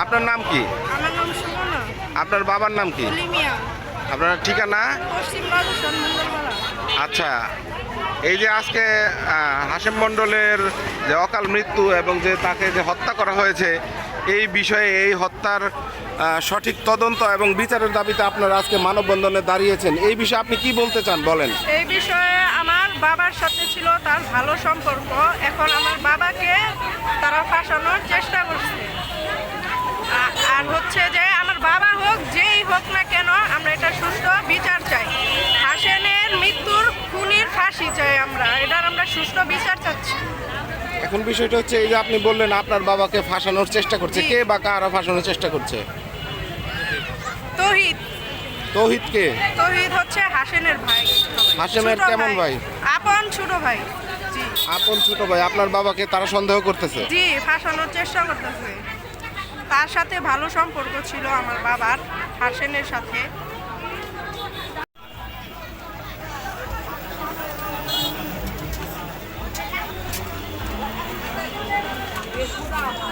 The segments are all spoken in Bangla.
আপনার নাম কি? আমার নাম সুমনা আপনার বাবার নাম কি? আপনার ঠিকানা? আচ্ছা এই যে আজকে হাসিম মণ্ডলের যে অকাল মৃত্যু এবং যে তাকে যে হত্যা করা হয়েছে এই বিষয়ে এই হত্যার সঠিক তদন্ত এবং বিচারের দাবিতে আপনারা আজকে মানববন্ধনে দাঁড়িয়েছেন। এই বিষয়ে আপনি কি বলতে চান বলেন? এই বিষয়ে আমার বাবার সাথে ছিল তার ভালো সম্পর্ক। এখন আমার বাবাকে তারা ফাঁসানোর চেষ্টা করছে। আর হচ্ছে যে আমার বাবা হোক যেই হোক না কেন আমরা এটা সুস্থ বিচার চাই। হাসেনের মৃত্যুর খুনির ফাঁসি চাই আমরা। এটার আমরা সুস্থ বিচার চাচ্ছি। এখন বিষয়টা হচ্ছে এই যে আপনি বললেন আপনার বাবাকে ফাঁসানোর চেষ্টা করছে। কে বা কারা ফাঁসানোর চেষ্টা করছে? তহিদ। তৌহিদকে তহিদ হচ্ছে হাসেনের ভাই। হাসেমের ছোট কেমন ভাই? আপন ছোট ভাই। জি। আপন ছোট ভাই। আপনার বাবাকে তারা সন্দেহ করতেছে? জি ফাঁসানোর চেষ্টা করতেছে। তার সাথে ভালো সম্পর্ক ছিল আমার বাবার হাসেনের সাথে। স্কুল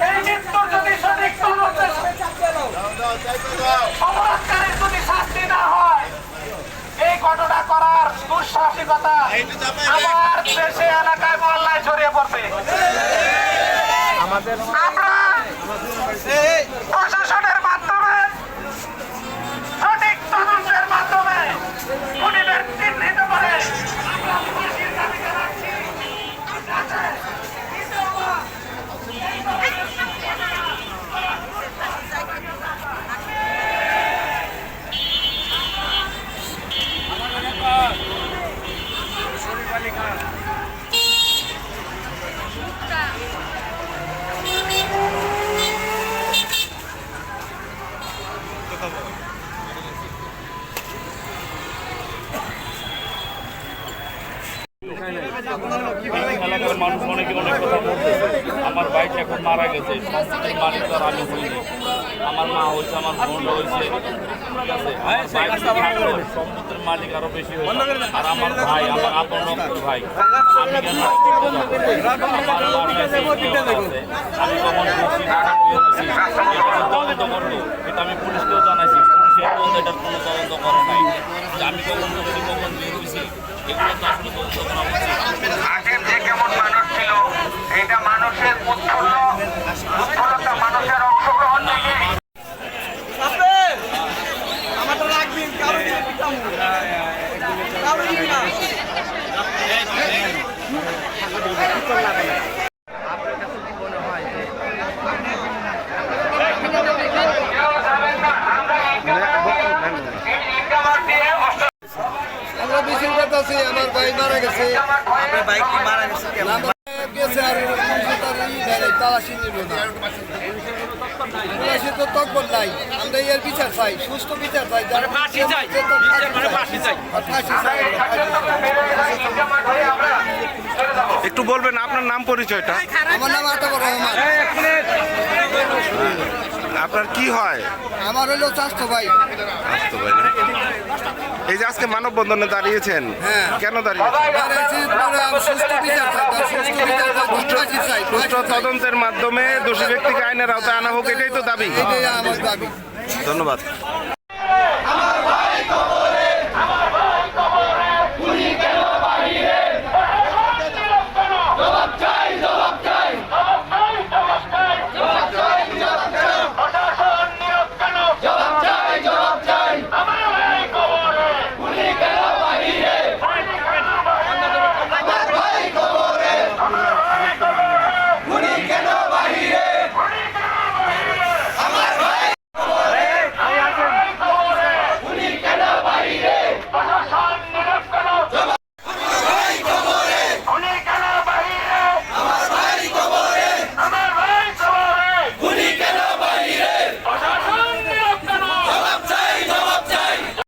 এই মৃত্যুর যদি সঠিক অপরাধকারীর যদি শাস্তি না হয় এই ঘটনা করার দুঃসাহসিকতা আমার দেশে এলাকায় মহল্লায় ছড়িয়ে পড়বে। আমরা মারা গেছে সম্পত্তির মালিক তো আমি হইনি আমার মা হয়েছে আমার বোন হয়েছে ঠিক আছে? সম্পত্তির মালিক আরও বেশি হয়েছে আর আমার ভাই আমার আপন ভাই আমি কেন কখন তদন্ত এটা আমি পুলিশকেও জানাইছি। পুলিশের তদন্ত এটার কোনো তদন্ত করে নাই। যে আমি কখন বলছি কখন বের হয়েছি এগুলো তো আসলে তদন্ত করা উচিত আগের যে কেমন মানুষ ছিল এটা মানুষের উৎফুল্ল করতেছি আমার ভাই মারা গেছে। আমার ভয়ে গেছে আর পুলিশে তার ই ধরে, নিল না। তো নাই। আমরা এর বিচার চাই সুস্থ বিচার চাই যারা ফাঁসি চাই। ফাঁসি ফাঁসি চাই। একটু বলবেন আপনার নাম পরিচয়টা? আমার নাম আতাবর রহমান। আপনার কি হয়? আমার হলো চাষতো ভাই পারি না। এই যে আজকে মানববন্ধনে দাঁড়িয়েছেন হ্যাঁ। কেন দাঁড়িয়েছেন সুষ্ঠু তদন্তের মাধ্যমে দোষী ব্যক্তিকে আইনের আওতায় আনা হোক এটাই তো দাবি। দাবি। ধন্যবাদ।